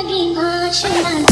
ಸರಿಯಾಗಿ ಭಾಷಣ